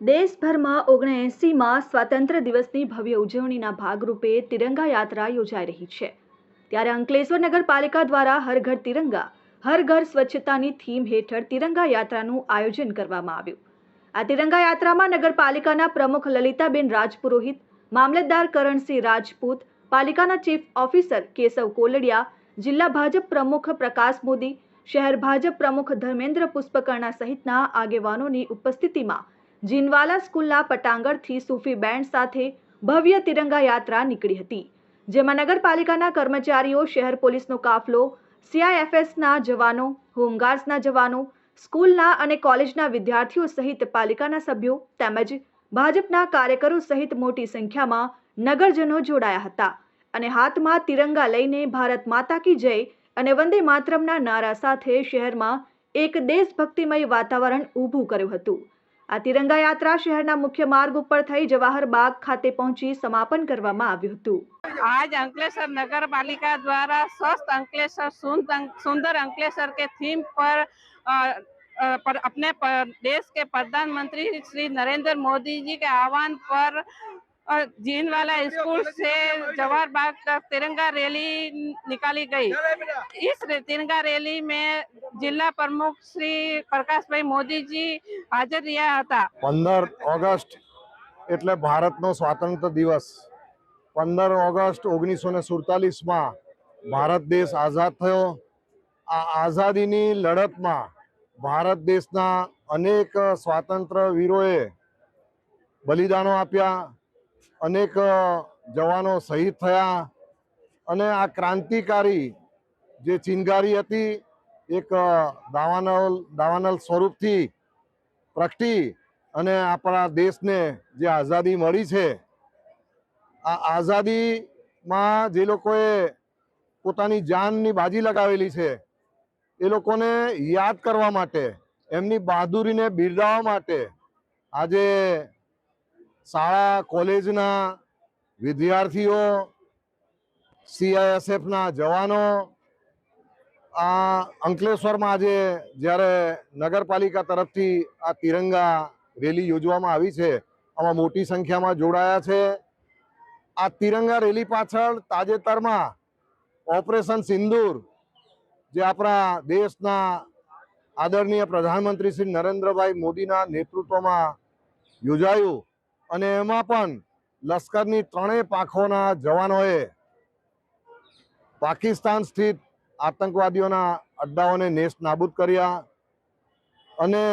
દેશભરમાં ઓગણએંસીમાં સ્વાતંત્ર્ય દિવસની ભવ્ય ઉજવણીના ભાગરૂપે તિરંગા યાત્રા યોજાઈ રહી છે. ત્યારે અંકલેશ્વર નગરપાલિકા દ્વારા હર ઘર તિરંગા, હર ઘર સ્વચ્છતાની થીમ હેઠળ તિરંગા યાત્રાનું આયોજન કરવામાં આવ્યું. આ તિરંગા યાત્રામાં નગરપાલિકાના પ્રમુખ લલિતાબેન રાજપુરોહિત, મામલતદાર કરણસિંહ રાજપૂત, પાલિકાના ચીફ ઓફિસર કેશવ કોલડિયા, જિલ્લા ભાજપ પ્રમુખ પ્રકાશ મોદી, શહેર ભાજપ પ્રમુખ ધર્મેન્દ્ર પુષ્પકર્ણા સહિતના આગેવાનોની ઉપસ્થિતિમાં જીનવાલા સ્કૂલના પટાંગણથી સૂફી બેન્ડ સાથે ભવ્ય તિરંગા યાત્રા નીકળી હતી, જેમાં નગરપાલિકાના કર્મચારીઓ, શહેર પોલીસનો કાફલો સીઆઈએફએસના જવાનો હોમગાર્ડ્સના જવાનો, સ્કૂલના અને કોલેજના વિદ્યાર્થીઓ સહિત પાલિકાના સભ્યો તેમજ ભાજપના કાર્યકરો સહિત મોટી સંખ્યામાં નગરજનો જોડાયા હતા અને હાથમાં તિરંગા લઈને ભારત માતા કી જય અને વંદે માતરમના નારા સાથે શહેરમાં એક દેશભક્તિમય વાતાવરણ ઊભું કર્યું હતું. આ તિરંગા યાત્રા શહેરના મુખ્ય માર્ગ ઉપર થઈ જવાહર બાગ ખાતે પહોંચી સમાપન કરવામાં આવ્યું હતું आज अंकलेश्वर नगर पालिका द्वारा स्वस्थ अंकलेश्वर सुंद- सुंदर अंकलेश्वर के थीम पर अ, अ, पर अपने प- देश के प्रधानमंत्री श्री नरेंद्र मोदी जी के आह्वान पर अ, जीनवाला स्कूल से जवाहर बाग तक तिरंगा रैली निकाली गई इस रे- तिरंगा रैली में जिला प्रमुख श्री प्रकाश भाई मोदी जी हाजिर રહ્યા હતા પંદર ઓગસ્ટ એટલે ભારતનો સ્વાતંત્ર્ય દિવસ પંદર ઓગસ્ટ ઓગણીસો ને સુડતાલીસમાં ભારત દેશ આઝાદ થયો આ આઝાદીની લડતમાં ભારત દેશના અનેક સ્વાતંત્ર્ય વીરોએ બલિદાનો આપ્યા અનેક જવાનો શહીદ થયા અને આ ક્રાંતિકારી જે ચિનગારી હતી, એક દાવાનલ દાવાનલ સ્વરૂપથી પ્રગટી અને આપણા દેશને જે આઝાદી મળી છે, આ આઝાદીમાં જે લોકોએ પોતાની જાનની બાજી લગાવેલી છે, એ લોકોને યાદ કરવા માટે, એમની બહાદુરીને બિરદાવવા માટે આજે શાળા, કોલેજના વિદ્યાર્થીઓ સીઆઈએસએફના જવાનો, આ અંકલેશ્વરમાં આજે જ્યારે નગરપાલિકા તરફથી આ તિરંગા રેલી યોજવામાં આવી છે, આમાં મોટી સંખ્યામાં જોડાયા છે. આ તિરંગા રેલી પાછળ તાજેતરમાં ઓપરેશન સિંદૂર, જે આપણા દેશના આદરણીય પ્રધાનમંત્રી શ્રી નરેન્દ્રભાઈ મોદીના નેતૃત્વમાં યોજાયું. અને એમાં પણ લશ્કરની ત્રણેય પાંખોના જવાનોએ પાકિસ્તાન સ્થિત આતંકવાદીઓના અડ્ડાઓને નેસ્ત નાબૂદ કર્યા અને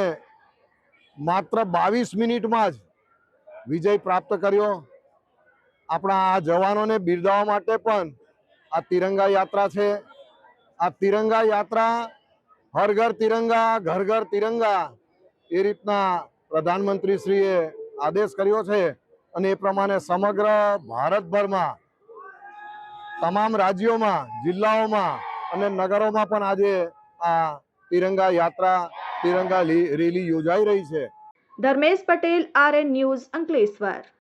માત્ર બાવીસ મિનિટમાં જ વિજય પ્રાપ્ત કર્યો. આપણા આ જવાનોને બિરદાવવા માટે પણ આ તિરંગા યાત્રા છે. આ તિરંગા યાત્રા હર ઘર તિરંગા, ઘર ઘર તિરંગા એ રીતના પ્રધાનમંત્રીશ્રીએ આદેશ કર્યો છે અને એ પ્રમાણે સમગ્ર ભારતભરમાં તમામ રાજ્યોમાં, જિલ્લાઓમાં અને નગરોમાં પણ આજે આ તિરંગા યાત્રા, તિરંગા રેલી યોજાઈ રહી છે. Dharmesh Patel, RN news Ankleshwar.